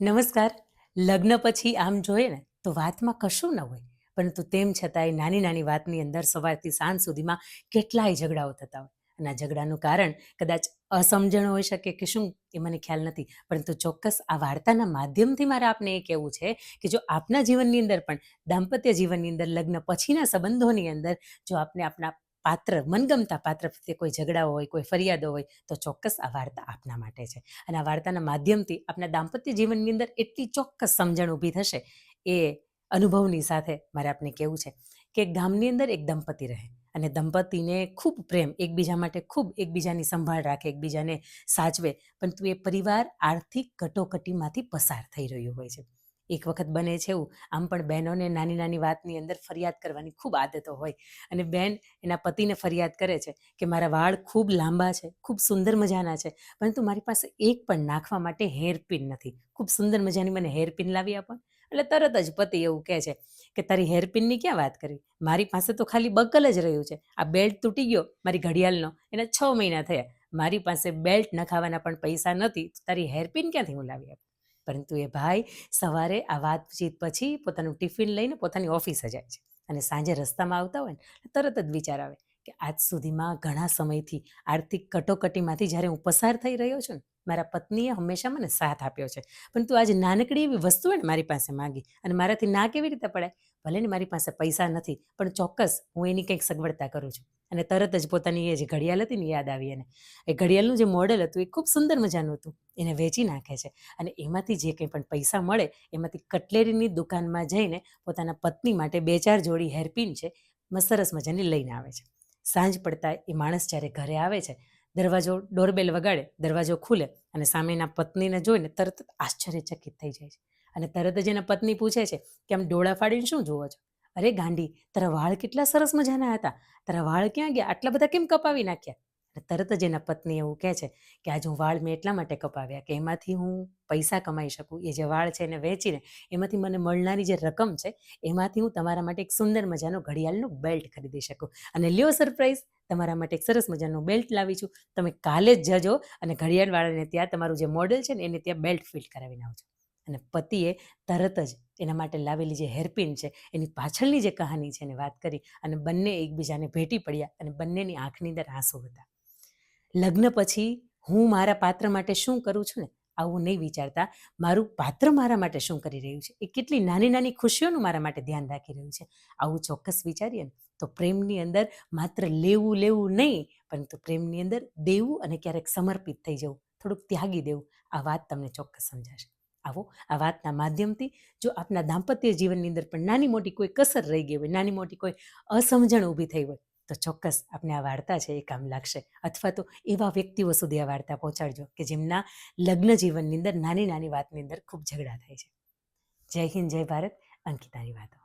નમસ્કાર. લગ્ન પછી આમ જોઈએ ને, તો વાતમાં કશું ન હોય. પરંતુ તેમ છતાંય નાની નાની વાતની અંદર સવારથી સાંજ સુધીમાં કેટલાય ઝઘડાઓ થતા હોય. અને આ ઝઘડાનું કારણ કદાચ અસમજણ હોઈ શકે કે શું, એ મને ખ્યાલ નથી. પરંતુ ચોક્કસ આ વાર્તાના માધ્યમથી મારે આપને એ કહેવું છે કે જો આપના જીવનની અંદર પણ, દાંપત્ય જીવનની અંદર, લગ્ન પછીના સંબંધોની અંદર, જો આપને આપના પાત્ર, મનગમતા પાત્ર પ્રત્યે કોઈ ઝઘડાઓ હોય, કોઈ ફરિયાદો હોય, તો ચોક્કસ આ વાર્તા આપના માટે છે. અને આ વાર્તાના માધ્યમથી આપના દાંપત્ય જીવનની અંદર એટલી ચોક્કસ સમજણ ઊભી થશે એ અનુભવની સાથે મારે આપને કહેવું છે કે ગામની અંદર એક દંપતી રહે અને દંપતીને ખૂબ પ્રેમ, એકબીજા માટે ખૂબ એકબીજાની સંભાળ રાખે, એકબીજાને સાચવે. પરંતુ એ પરિવાર આર્થિક કટોકટીમાંથી પસાર થઈ રહ્યું હોય છે. એક વખત બને છે એવું. આમ પણ બહેનોને નાની નાની વાતની અંદર ફરિયાદ કરવાની ખૂબ આદતો હોય. અને બેન એના પતિને ફરિયાદ કરે છે કે, મારા વાળ ખૂબ લાંબા છે, ખૂબ સુંદર મજાના છે, પરંતુ મારી પાસે એક પણ નાખવા માટે હેરપિન નથી. ખૂબ સુંદર મજાની મને હેરપિન લાવી આપો. એટલે તરત જ પતિ એવું કહે છે કે, તારી હેરપિનની ક્યાં વાત કરી મારી પાસે તો ખાલી બકલ જ રહ્યું છે. આ બેલ્ટ તૂટી ગયો, મારી ઘડિયાળનો. એના છ મહિના થયા. મારી પાસે બેલ્ટ નખાવાના પણ પૈસા નથી. તારી હેરપિન ક્યાંથી હું લાવી આપું? પરંતુ એ ભાઈ સવારે આ વાતચીત પછી પોતાનું ટિફિન લઈને પોતાની ઓફિસે જાય છે. અને સાંજે રસ્તામાં આવતા હોય ને તરત જ વિચાર આવે કે આજ સુધીમાં ઘણા સમયથી આર્થિક કટોકટીમાંથી જ્યારે હું પસાર થઈ રહ્યો છું ને મારા પત્નીએ હંમેશા મને સાથ આપ્યો છે. પરંતુ આજ નાનકડી એવી વસ્તુ ને મારી પાસે માગી અને મારાથી ના કેવી રીતે પડે? ભલે ને મારી પાસે પૈસા નથી, પણ ચોક્કસ હું એની કંઈક સગવડતા કરું છું. અને તરત જ પોતાની એ જે ઘડિયાળ હતી ને યાદ આવી એને. એ ઘડિયાળનું જે મોડેલ હતું એ ખૂબ સુંદર મજાનું હતું. એને વેચી નાખે છે. અને એમાંથી જે કંઈ પણ પૈસા મળે, એમાંથી કટલેરીની દુકાનમાં જઈને પોતાના પત્ની માટે બે ચાર જોડી હેરપિન છે સરસ મજાની લઈને આવે છે. સાંજ પડતા એ માણસ જ્યારે ઘરે આવે છે દરવાજો ડોરબેલ વગાડે, દરવાજો ખુલે અને સામેના પત્નીને જોઈને તરત આશ્ચર્યચકિત થઈ જાય છે. અને તરત જ એના પત્ની પૂછે છે કે, આમ ડોળા ફાડીને શું જુઓ છો? અરે ગાંડી, તારા વાળ કેટલા સરસ મજાના હતા. તારા વાળ ક્યાં ગયા? આટલા બધા કેમ કપાવી નાખ્યા? તરત જ એના પત્ની એવું કહે છે કે, આજ હું વાળ મેં એટલા માટે કપાવ્યા કે એમાંથી હું પૈસા કમાઈ શકું. એ જે વાળ છે એને વેચીને એમાંથી મને મળનારી જે રકમ છે, એમાંથી હું તમારા માટે એક સુંદર મજાનો ઘડિયાળનું બેલ્ટ ખરીદી શકું. અને લ્યો સરપ્રાઈઝ, તમારા માટે એક સરસ મજાનું બેલ્ટ લાવી છું. તમે કાલે જ જજો અને ઘડિયાળવાળાને ત્યાં તમારું જે મોડેલ છે ને, એને ત્યાં બેલ્ટ ફિટ કરાવીને આવજો. અને પતિએ તરત જ એના માટે લાવેલી જે હેરપિન છે, એની પાછળની જે કહાની છે એને વાત કરી અને બંને એકબીજાને ભેટી પડ્યા અને બંનેની આંખની અંદર આંસુ હતા. લગ્ન પછી હું મારા પાત્ર માટે શું કરું છું ને, આવું નહીં વિચારતા. મારું પાત્ર મારા માટે શું કરી રહ્યું છે? એ કેટલી નાની નાની ખુશીઓનું મારા માટે ધ્યાન રાખી રહ્યું છે. આવું ચોક્કસ વિચારીએ ને, તો પ્રેમની અંદર માત્ર લેવું લેવું નહીં, પરંતુ પ્રેમની અંદર દેવું અને ક્યારેક સમર્પિત થઈ જવું. થોડુંક ત્યાગી દેવું. આ વાત તમને ચોક્કસ સમજાશે. આવો, આ વાતના માધ્યમથી જો આપના દાંપત્ય જીવનની અંદર પણ નાની મોટી કોઈ કસર રહી ગઈ હોય, નાની મોટી કોઈ અસમજણ ઊભી થઈ હોય તો ચોક્કસ આપને આ વાર્તા છે એ કામ લાગશે. અથવા તો એવા વ્યક્તિઓ સુધી આ વાર્તા પહોંચાડજો કે જેમના લગ્ન જીવનની અંદર નાની નાની વાતની અંદર ખૂબ ઝઘડા થાય છે. જય હિન્દ, જય ભારત. અંકિતાની વાતો.